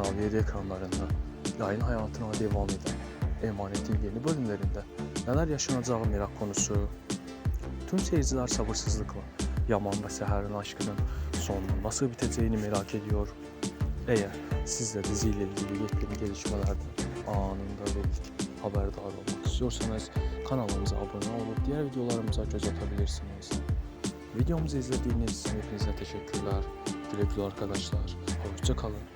7 ekranlarında yayın hayatına devam eden Emanet'in yeni bölümlerinde neler yaşanacağı merak konusu. Tüm seyirciler sabırsızlıkla Yaman ve Seher'in aşkının sonunun nasıl biteceğini merak ediyor. Eğer siz de diziyle ilgili yepyeni gelişmelerden anında ve haberdar olmak istiyorsanız kanalımıza abone olup diğer videolarımıza göz atabilirsiniz. Videomuzu izlediğiniz için hepinize teşekkürler. Güle güle arkadaşlar. Hoşça kalın.